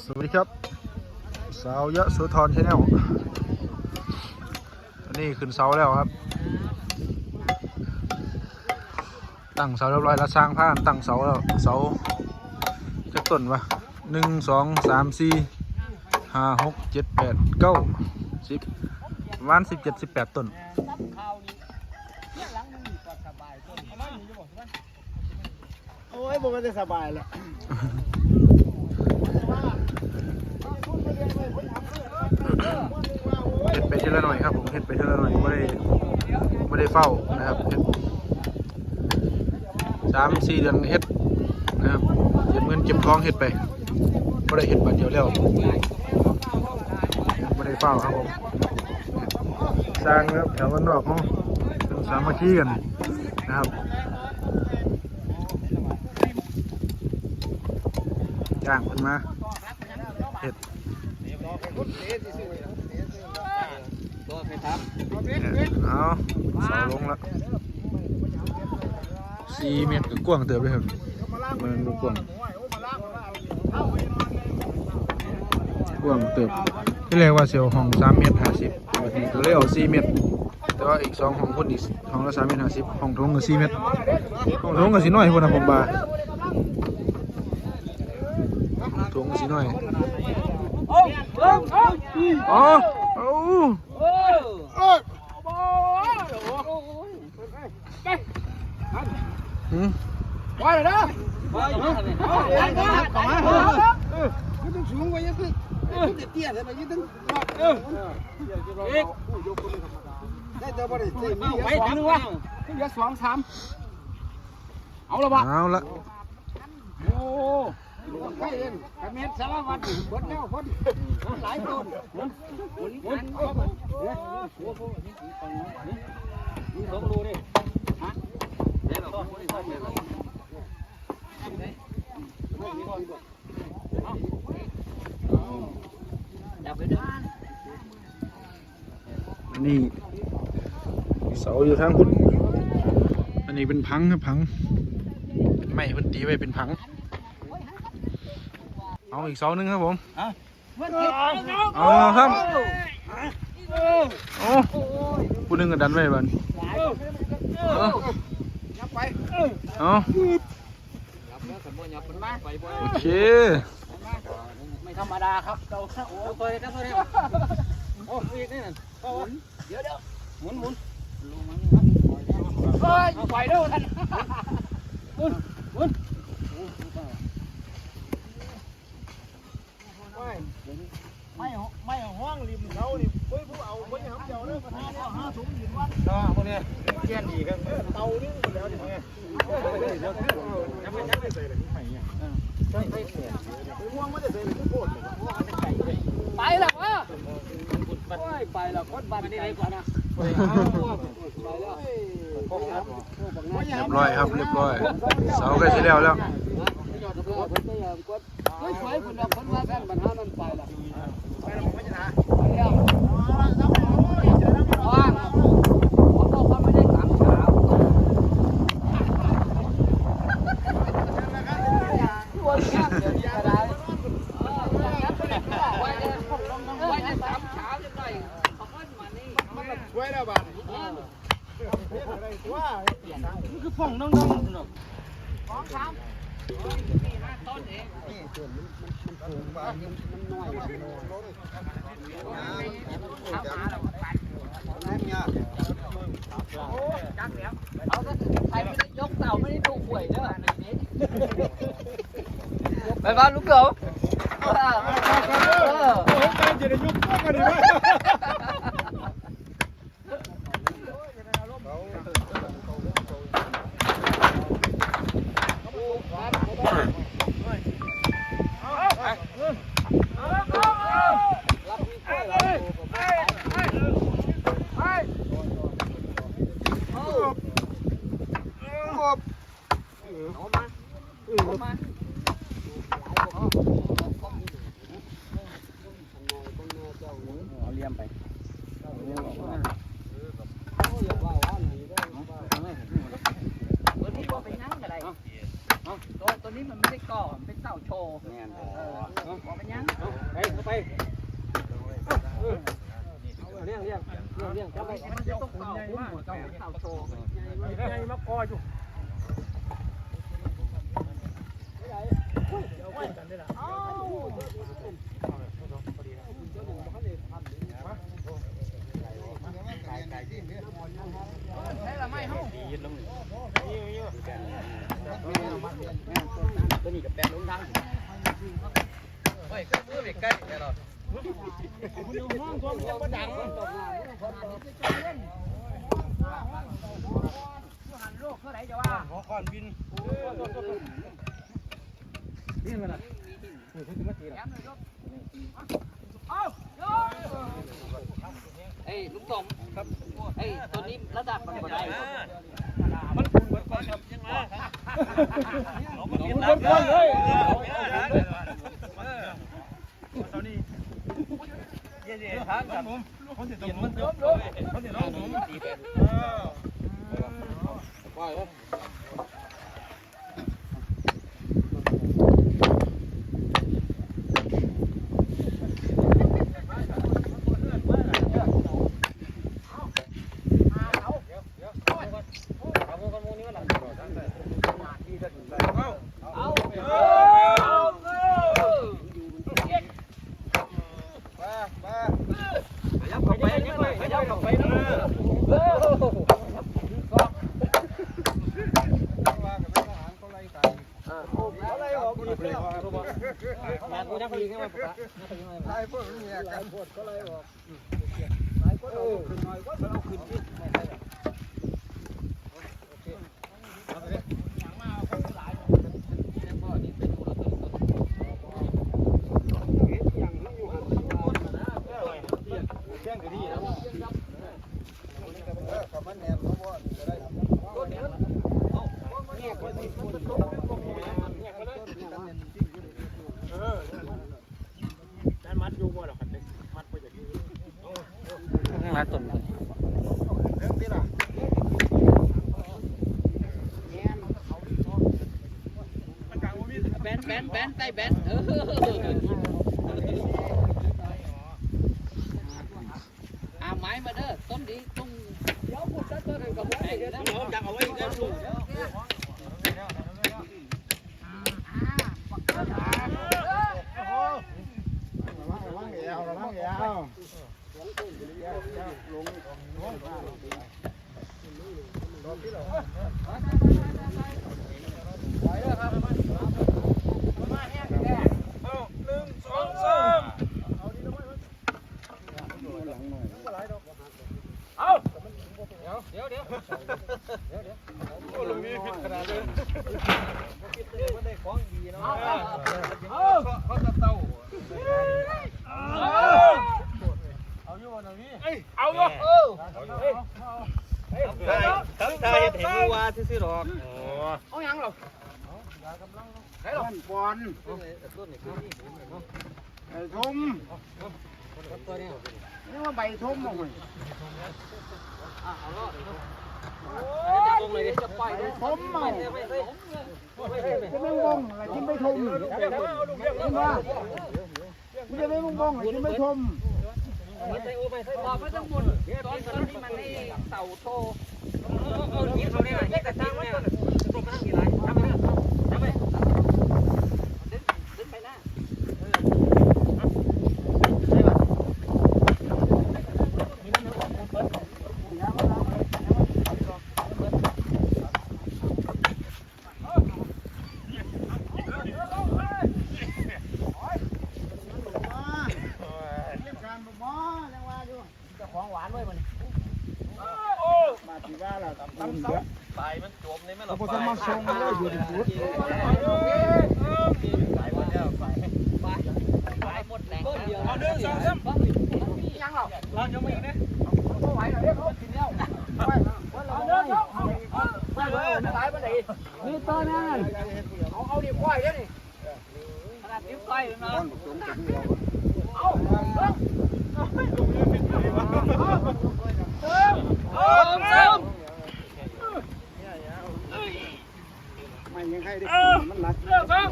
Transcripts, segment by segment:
สวัสดีครับ สาวยะโสธรชาแนลนนี้ขึ้นเสาแล้วครับ ตั้งเสาเรียบร้อยแล้วสร้างผ่านตั้งเสาแล้วเสาจะต้นวะหนึ่งสองสามสี่ห้าหกเจ็ดแปดเก้าสิบประมาณสิบเจ็ดสิบแปดต้นโอ้ยผมมันจะสบายแล้ว เห็ดไปทีละหน่อยครับผมเห็ดไปทีละหน่อยไม่ได้ไม่ได้เฝ้านะครับเฮ็ดสามสี่เดือนเห็ดนะครับเก็บเงินเก็บทองเห็ดไปไม่ได้เห็ดบัดเดียวแล้วไม่ได้เฝ้าครับผมสร้างครับแถววันนอกเขาเป็นสามัคคีกันนะครับจ้างคนมาเห็ด เอาเสาลงล้วสี่เมตรก็กว้างเติบเลยครับมันกว้างกว้างเติบที่แรกว่าเสียวห้องสามเมตรห้าสิบวันนี้ก็เลยเอาสี่เมตรแต่ว่าอีกสองห้องคนอีกห้องละสามเมตรห้าสิบห้องโถงก็สี่เมตรห้องโถงก็สีน้อยพวกนะผมบาห้องโถงก็สีน้อย อ๋อเอาหืมไปเลยนะไปไม่ต้องสูงไปยังคือเตี้ยๆแต่ไปยังต้องได้แต่บ่ได้เต็มไปถึงวะเหลือสองสามเอาละวะเอาละโอ้ ไปเองกระเม็ดสารวัตรเบิดแล้วคนหลายคนหมุนหมุนหมุนนี่สองรูดิฮะเดี๋ยวเราไม่ได้ไม่ได้อย่าไปเดินอันนี้เสาอยู่ทางคุณอันนี้เป็นพังครับพังเป็นไม้เพิ่นตีไว้เป็นพัง เอาอีกเสาหนึงครับผมเอาครับโอ้ผู้หนึงก็ดันไว้บันเอาเอาโอเคไม่ธรรมดาครับเราโอ้ตัวนี้ตัวนี้โอ้อีกนี่นั่นเดี๋ยวเดี๋ยวหมุนหมุนเฮ้ยไปเด้อท่านหมุนหมุน ไม่ไม่ห้องริมเขานี่เฮ้ยผู้เอาไว้ห้าเดียวเลยประธานเนี่ยห้าถุงหินวัดน้าพวกนี้แก่นดีกันเตานี่หมดแล้วนี่ไงยังไม่ยังไม่ใส่เลยใหม่เนี่ยใช่ใช่ม่วงไม่ได้ใส่เลยทุกคนไปแล้ววะไปแล้วคนบ้านนี่เลยก่อนนะเรียบร้อยครับเรียบร้อยเสาใกล้สิแล้วแล้ว เฮ้ยสวยคุณเราคนว่ากันปัญหานั้นไปละไปแล้วผมไม่ชนะไปแล้วว่าผมบอกว่าไม่ได้ขังเช้าตัวแค่เดี๋ยวนี้ก็ได้ไว้ในไว้ในสามเช้าจะได้เขาขึ้นมานี่มันก็ช่วยแล้วบ้านว่าคือฟ่องน้องๆสนุกของสาม ต้นเองนี่ส่วนมันมันสูงบ้างมันน้อยทำมาแล้วปัดนั่นไงโอ้จักแล้ว เอาก็ใครไม่ได้ยกเต่าไม่ได้ถูกหวยเด้อไปบ้านลูกเก๋อเออจะได้ยุบกันดีไหมเอาเลี่ยมไป แม่น บอกเป็นยัง ไปไปเลี้ยง เลี้ยงเลี้ยงเลี้ยงจับไปมันจะต้องเข่าหุ้มเข่าเข่าโชว์ใหญ่มากออยู่ใช่ละไม่ห้องตัวนี้กับแปลงลงทางเฮ้ยก็มือไปใกล้แค่หรอ มันอยู่ห้องตัวมันยังบ่ดังหันโลกเท่าไหร่จะว่า ขอก่อนบินนี่มันอะนี่คือมาตีละย้ำเลยลูกเอาเอ้ยลุงสมครับเอ้ยตัวนี้ระดับมันบ่ได้มันคุณเบิดไปครับยังมาคุณเบิดคนเลยตอนนี้เย่ๆ ทางกันคนสิต้องมันเยอะเลยคนสิต้องผมตีเป็นปล่อยครับ ยับเข้าไปยับเข้ไปยับเข้าไปนะอะไรออกกูเลยงานกูจะมีแค่ว่าปะไอ้พวกนี้กันแจ้งก็ดีนะ เออกับมันแนนเขาว่าจะได้ การมัดอยู่บ่หรอกครับมัดไปจากที่ มา ต้นเรื่องที่ล่ะแบนแบนแบนใต้แบนเอออาไม้มาเด้อต้นดีต้นเดี๋ยวพูดซะต้นกับผมเองนะผมจังเอาไว้กันลูก ระวังระวังเอวระวังเอว โอ้ลุงนี่ผิดขนาดเลย เขาจะเต้า เอาอยู่วันนี้เอาอยู่เออ ทั้งใจเห็นว่าซื่อๆหรอกเอายังหรอไอ้หลอนปอนไอ้ทมนี่ว่าใบทมมั้งตรงเลยจะปล่อยด้วยทมมั้งจะไม่งงอะไรกินไม่ทมกินว่าคุณจะไม่งงอะไรกินไม่ทมบอกไม่ต้องบุญตอนต้นนี้มันให้เต่าโต เออนี่เขาเนี่ยนี่กระชังเนี่ยตรงนั้นกี่ไรไปดึงดึงไปหน้า เรื่องการบ่บ่เรื่องว่าอยู่ ของหวานไว้มัน มาที่ว่าล่ะตั้งเสือ ตายมันจมในแม่หร เรา อ พอจะมาส่งเลยอยู่ในสุด ตายหมดแล้วไป ไปหมดแรงเดียว เอาหนึ่งสองสาม ยังหรอ เราจะมีนะ ไม่ไหวหรอกเดี๋ยวเขากินแล้วเอาเด้อเอาเอาไปเลยตายไปไหนนี่ตอนนั้นเอาเอาดิควายเด้อนี่ ขนาดนิ้วก้อยเนาะ เอาเด้อ โอ้ซึม ไม่ยังใครได้มันหนัก เด้อครับ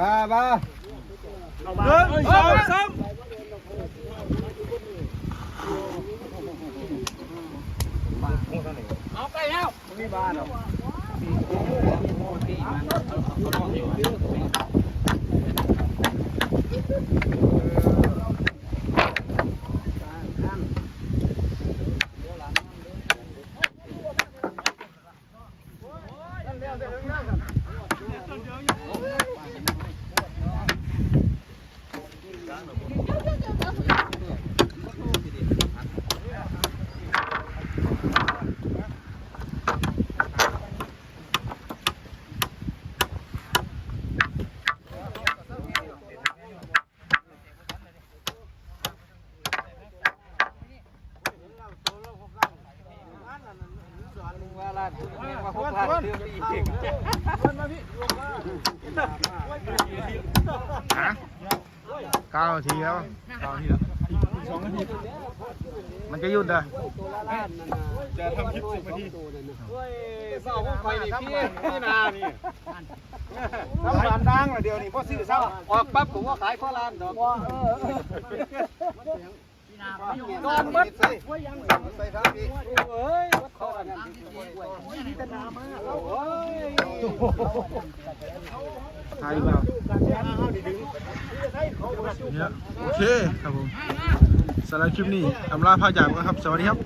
บ้าบ้าหนึ่งสองสามเอาไปแล้วมีบ้าเนาะฮะเก้านาทีแล้วเก้านาทีแล้วสองนาทีมันจะหยุดอะจะทำคลิปสิบนาทีเฮ้ยเศร้าพวกใครนี่พี่พี่นานี่ทำร้านดังละเดียวนี่พ่อซื้อเศร้าออกปั๊บผมว่าขายข้อร้านดอก นอนมัดใส่ใส่ทั้งพี่เอ้ยข้อร้านนั้นถ่ายดีกว่าเนี่ยโอเคครับผมสำหรับคลิปนี้อำลาพาจากกันครับ สวัสดีครับ